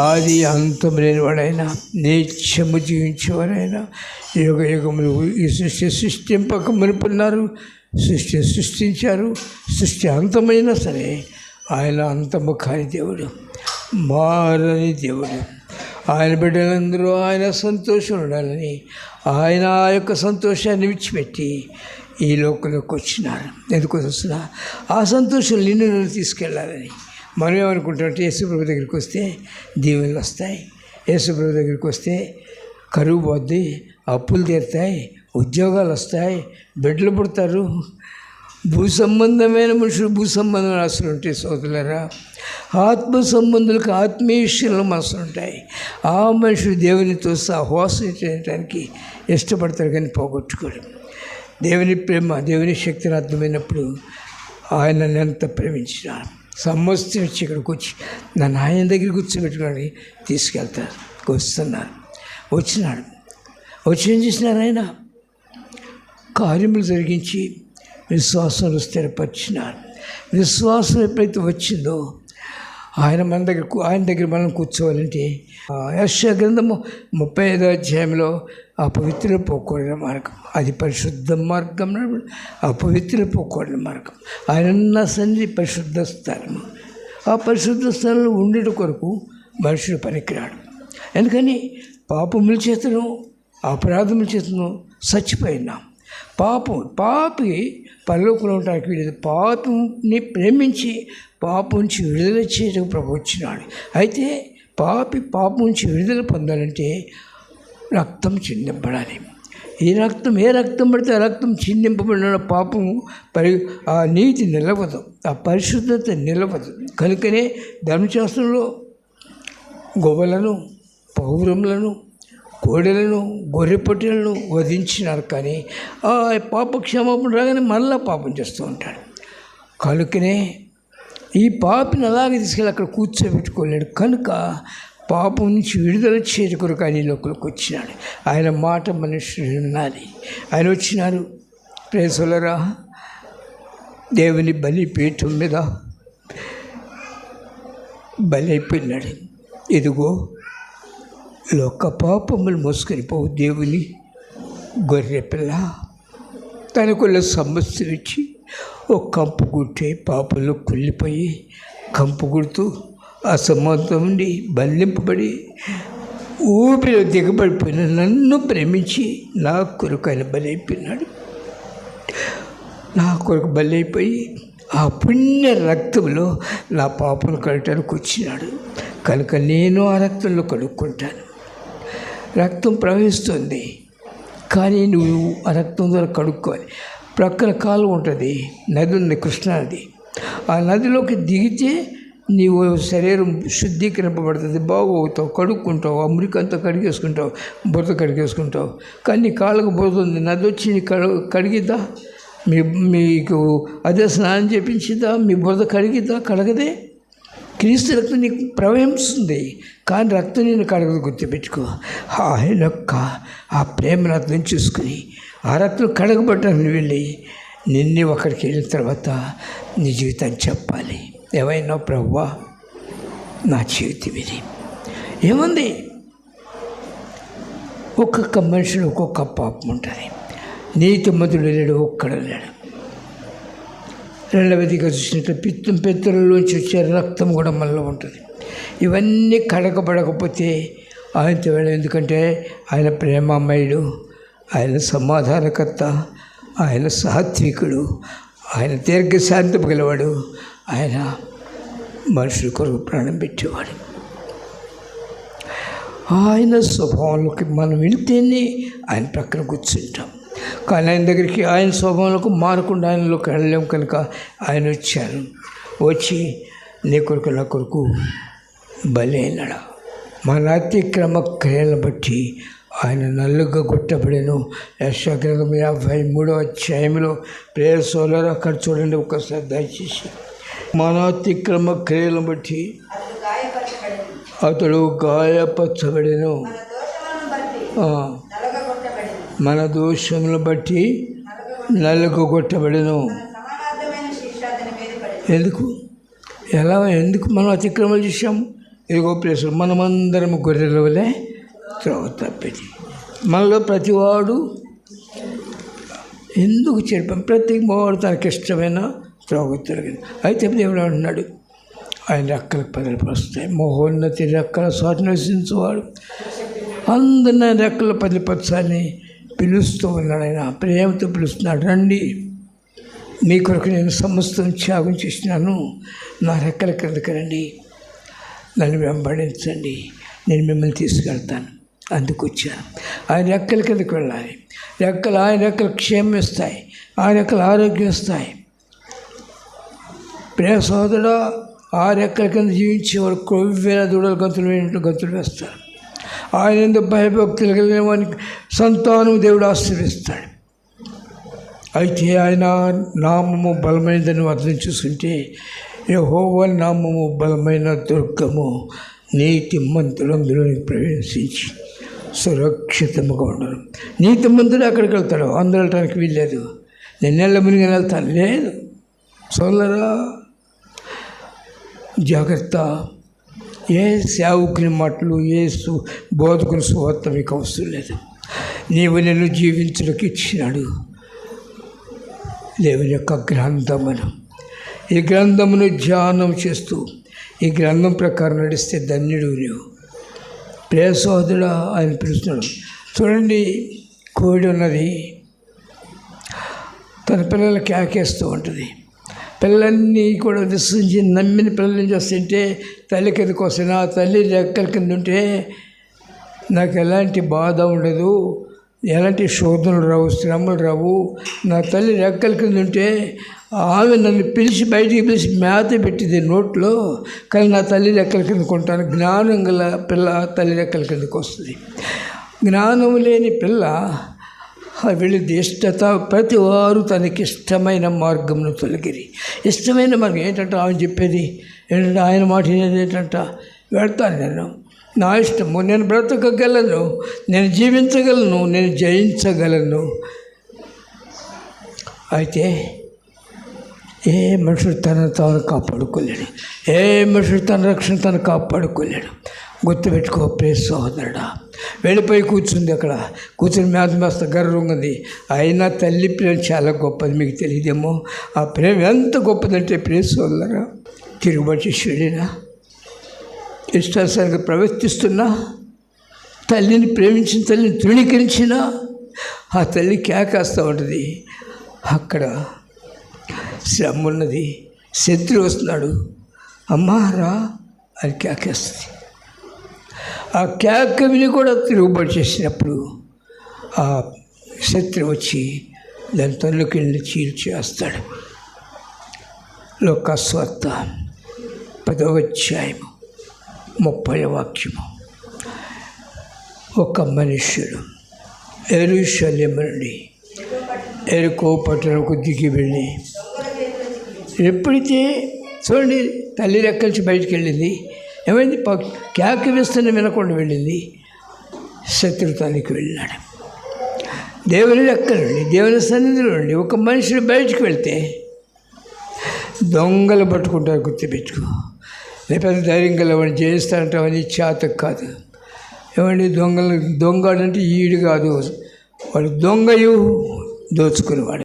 ఆది అంతం లేనివాడైనా నిత్యము జీవించేవారైనా యుగ యుగములు ఈ సృష్టి సృష్టింపక మునుపున్నారు సృష్టి సృష్టించారు సృష్టి అంతమైనా సరే ఆయన అంతము కాని దేవుడు మారని దేవుడు. ఆయన బిడ్డలందరూ ఆయన సంతోషం ఉండాలని ఆయన ఆ యొక్క సంతోషాన్ని విడిచిపెట్టి ఈ లోకంలోకి వచ్చినారు. ఎందుకు వస్తున్నా ఆ సంతోషం నిన్ను నన్ను తీసుకెళ్ళాలని మనం ఏమనుకుంటామంటే యేసుప్రభు దగ్గరికి వస్తే దీవెనలు వస్తాయి. యేసుప్రభు దగ్గరికి వస్తే కరువు పోద్ది అప్పులు తీరుతాయి ఉద్యోగాలు వస్తాయి బిడ్డలు పుడతారు. భూ సంబంధమైన మనుషులు భూ సంబంధమైన ఆశలు ఉంటాయి సోదరులరా. ఆత్మ సంబంధులకు ఆత్మీయ విషయంలో మనసులు ఉంటాయి. ఆ మనుషులు దేవునితో సహవాసం చేయడానికి ఇష్టపడతారు కానీ పోగొట్టుకోడు దేవుని ప్రేమ దేవుని శక్తిని అర్థమైనప్పుడు ఆయన ఎంత ప్రేమించినారు. సమస్తం ఇచ్చి ఇక్కడికి వచ్చి నన్ను ఆయన దగ్గర కూర్చోబెట్టుకొని తీసుకెళ్తారు. వస్తున్నారు. వచ్చినాడు. వచ్చి ఏం చేసినారు ఆయన? కార్యములు జరిగించి విశ్వాసం స్థిరపరిచినారు. విశ్వాసం ఎప్పుడైతే వచ్చిందో ఆయన మన దగ్గర ఆయన దగ్గర మనం కూర్చోవాలంటే యశ గ్రంథము ముప్పై ఐదో అధ్యాయంలో అపవిత్రులు పోకూడని మార్గం. అది పరిశుద్ధ మార్గం అపవిత్రులు పోకూడని మార్గం. ఆయన సన్నిధి పరిశుద్ధ స్థలం. ఆ పరిశుద్ధ స్థలంలో ఉండేట కొరకు మనుషుడు పనికిరాడు. ఎందుకని? పాపముల చేతను అపరాధముల చేతను చచ్చిపోయినాం. పాపం పాపి పరలోకంలో ఉండడానికి వీలేదు. పాపంని ప్రేమించి పాపం నుంచి విడుదల చేయడం ప్రభు వచ్చినాడు. అయితే పాపి పాపం నుంచి విడుదల పొందాలంటే రక్తం చిందింపడాలి. ఈ రక్తం ఏ రక్తం పడితే ఆ రక్తం చిందింపబడిన పాపం పరి ఆ నీతి నిలవదు ఆ పరిశుద్ధత నిలవదు. కనుకనే ధర్మశాస్త్రంలో గొవ్వలను పౌరములను కోడెలను గొర్రెపట్టెలను వధించినారు కానీ ఆ పాప క్షమాపణ రాగానే మళ్ళా పాపం చేస్తూ ఉంటాడు కనుకనే ఈ పాపిని అలాగే తీసుకెళ్ళి అక్కడ కూర్చోబెట్టుకోలేడు. కనుక పాపం నుంచి విడుదల చేరుకురు కానీ లోపలికి వచ్చినాడు. ఆయన మాట మనుషులు ఉన్నది ఆయన వచ్చినారు. ప్రేసలరా దేవుని బలిపీఠం మీద బలైపోయినాడు. ఇదిగో లోక పాపములు మోసుకొని పోవు దేవుని గొర్రె పిల్ల. తనకున్న సమస్య ఇచ్చి ఒక కంపు గుట్టే పాపలు కుళ్ళిపోయి కంపు గుడుతూ అసమర్థం నుండి బంధింపబడి ఊపిరి దిగబడిపోయిన నన్ను ప్రేమించి నా కొరకు ఆయన బలైపోయినాడు. నా కొరకు బలైపోయి ఆ పుణ్య రక్తంలో నా పాపను కడటానికి వచ్చినాడు. కనుక నేను ఆ రక్తంలో కడుక్కుంటాను. రక్తం ప్రవహిస్తుంది. కానీ నువ్వు ఆ రక్తం ద్వారా కడుక్కోవాలి. ప్రక్కన కాలువ ఉంటుంది. నది ఉంది కృష్ణానది. ఆ నదిలోకి దిగితే నీవు శరీరం శుద్ధీకరింపబడుతుంది బాగోగుతావు కడుక్కుంటావు ఆ మురికంతా కడిగేసుకుంటావు బురద కడిగేసుకుంటావు. కానీ నీ కాళ్ళకు బురద ఉంది నది వచ్చి నీ కడు కడిగిద్దా? మీ మీకు అదే స్నానం చేపించిద్దా? మీ బురద కడిగిద్దా? కడగదే? క్రీస్తు రక్తం నీకు ప్రవహిస్తుంది కానీ రక్తం నేను కడగదు గుర్తుపెట్టుకో. ఆయన యొక్క ఆ ప్రేమ అర్థం చూసుకుని ఆ రక్తం కడగబడ్డానికి వెళ్ళి నిన్నే ఒకరికి వెళ్ళిన తర్వాత నీ జీవితాన్ని చెప్పాలి. ఏమైనా ప్రవ్వా నా జీవితం ఇది ఏముంది? ఒక్కొక్క మనుషులు ఒక్కొక్క పాపం ఉంటుంది. నీతి మధుడు లేడు ఒక్కడ లేడు. రెండవదిగా చూసినట్లు పిత్తం పెత్తలలోంచి వచ్చే రక్తం కూడా మనలో ఉంటుంది. ఇవన్నీ కడగబడకపోతే ఆయనతో వెళ్ళం ఎందుకంటే ఆయన ప్రేమామయుడు ఆయన సమాధానకర్త ఆయన సాత్వికుడు ఆయన దీర్ఘశాంతం గలవాడు ఆయన మనుషుల కొరకు ప్రాణం పెట్టేవాడు. ఆయన స్వభావంలోకి మనం వెళ్తేనే ఆయన ప్రక్కన కూర్చుంటాం. కానీ ఆయన దగ్గరికి ఆయన స్వభావంలోకి మారకుండా ఆయనలోకి వెళ్ళలేం కనుక ఆయన వచ్చారు వచ్చి నీ కొరకు నా కొరకు బలైనడా మన అతిక్రమ క్రియలను బట్టి ఆయన నల్లుగా కొట్టబడేను. యశ్వగ్రంథం యాభై మూడో అధ్యాయంలో ప్రేయర్ సోలర్ అక్కడ చూడండి ఒకసారి దయచేసి. మన అతిక్రమ క్రియలను బట్టి అతడు గాయపరచబడిను. మన దోషములను బట్టి ఆ, నలుగు ఎందుకు? ఎలా ఎందుకు మనం అతిక్రమలు చేశాం ఇదిగో ప్లేస్ మనమందరం గొర్రెల వలె త్రోవ తప్పింది. మనలో ప్రతివాడు ఎందుకు చెప్పాం ప్రతి వాడు తనకి ఇష్టమైన త్రోవ తొలగింది అయితే దేవుడు అంటున్నాడు ఆయన రెక్కలకు పదిలిపరుస్తాయి మోహోన్నతి రెక్కల స్వాతి నివసించేవాడు అందరిని ఆయన రెక్కల పదిలిపరచాలని పిలుస్తూ ఉన్నాడు ఆయన. ప్రేమతో పిలుస్తున్నాడు రండి. మీ కొరకు నేను సమస్తం త్యాగం చేసినాను. నా రెక్కల క్రిందకి రండి. నన్ను వెంబడించండి. నేను మిమ్మల్ని తీసుకెళ్తాను. అందుకు వచ్చాను ఆయన రెక్కల కిందకి వెళ్ళాలి. రెక్కలు ఆయన రెక్కలు క్షేమం ఇస్తాయి. ఆయన రెక్కలు ఆరోగ్యం ఇస్తాయి. ప్రియ సోదరుడు ఆరెక్కల కింద జీవించే వరకు కొవ్వైన దూడలు గంతులు వేసినట్టు గంతులు వేస్తారు. ఆయన ఎందుకు భయభక్తులు కలిగిన వానికి సంతానం దేవుడు ఆశీర్విస్తాడు అయితే ఆయన నామము బలమైనదని అర్థం చూసుకుంటే యెహోవా నామము బలమైన దుర్గము నీతి మంతులు అందులోనికి ప్రవేశించి సురక్షితముగా ఉండరు. నీతి మంతుడు అక్కడికి వెళ్తాడు? అందరూ వెళ్ళటానికి వీల్లేదు. నేను నెల మునిగి వెళ్తాను లేదు. సోదరా జాగ్రత్త. ఏ సేవకుని మాటలు ఏ సు బోధకుని సువార్త మీకు అవసరం లేదు. నీవు నేను జీవించడానికి ఇచ్చినాడు. దేవుని యొక్క గ్రంథమును. ఈ గ్రంథమును ధ్యానం చేస్తూ ఈ గ్రంథం ప్రకారం నడిస్తే ధన్యుడు నీవు. ప్రియ ఆయన పిలుస్తున్నాడు. చూడండి కోడి ఉన్నది. తన పిల్లలు కేకేస్తూ ఉంటుంది. పిల్లల్ని కూడా విశ్వసించి నమ్మిన పిల్లల్ని చేస్తుంటే తల్లి కిందకు వస్తున్నా తల్లి రెక్కల కింద ఉంటే నాకు ఎలాంటి బాధ ఉండదు ఎలాంటి శోధనలు రావు శ్రమలు రావు. నా తల్లి రెక్కల కింద ఉంటే ఆమె నన్ను పిలిచి బయటికి పిలిచి మేత పెట్టింది నోట్లో కానీ నా తల్లి రెక్కల కిందకు ఉంటాను జ్ఞానం గల పిల్ల తల్లి రెక్కల కిందకు వస్తుంది. జ్ఞానం లేని పిల్ల వెళ్ళింది ఇష్టత ప్రతి వారు తనకి ఇష్టమైన మార్గంను తొలగిరి. ఇష్టమైన మార్గం ఏంటంటే? ఆమె చెప్పేది ఏంటంటే? ఆయన మాట ఏంటంట? వెళ్తాను నేను. నా ఇష్టము. నేను బ్రతకగలను. నేను జీవించగలను. నేను జయించగలను. అయితే ఏ మనుషుడు తన తాను కాపాడుకోలేడు. ఏ మనుషుడు తన రక్షణ తను కాపాడుకోలేడు. గుర్తుపెట్టుకో ప్రే సోదరుడా వెళ్ళిపోయి కూర్చుంది అక్కడ. కూర్చుని మేత మేస్త గర్వంగా అయినా తల్లి ప్రేమ చాలా గొప్పది మీకు తెలియదేమో. ఆ ప్రేమ ఎంత గొప్పదంటే ప్రే సోదరా తిరుగుబాటు శిష్యుడినా ఇష్టానుసారంగా ప్రవర్తిస్తున్నా. తల్లిని ప్రేమించిన తల్లిని తృణీకరించినా ఆ తల్లి కేకేస్తూ ఉంటుంది. అక్కడ శ్రమ ఉన్నది శత్రువు వస్తున్నాడు. అమ్మా రా అని కేకేస్తుంది ఆ కేక విని కూడా తిరుగుబడి చేసినప్పుడు ఆ శత్రువు వచ్చి దాని తల్లికి వెళ్ళి చీల్చేస్తాడు లోకస్వార్త పదవ ముప్పై వాక్యము. ఒక మనుష్యుడు ఎరుషలేము నుండి ఎరుకో పట్టణకు దిగి వెళ్ళి ఎప్పుడైతే చూడండి తల్లి రెక్కల్చి బయటికి వెళ్ళింది. ఏమైంది? ప కేక వేస్తున్న వినకుండా వెళ్ళింది. శత్రుతానికి వెళ్ళాడు. దేవుని లెక్కలుండి దేవుని సన్నిధిలో ఉండి ఒక మనిషిని బయటికి వెళ్తే దొంగలు పట్టుకుంటారు గుర్తుపెట్టుకో. లేకపోతే ధైర్యం గల వాడిని జయిస్తారంటే అవన్నీ చేత కాదు. ఏమండి? దొంగలు దొంగ అంటే ఈడు కాదు. వాడు దొంగయు దోచుకునేవాడు.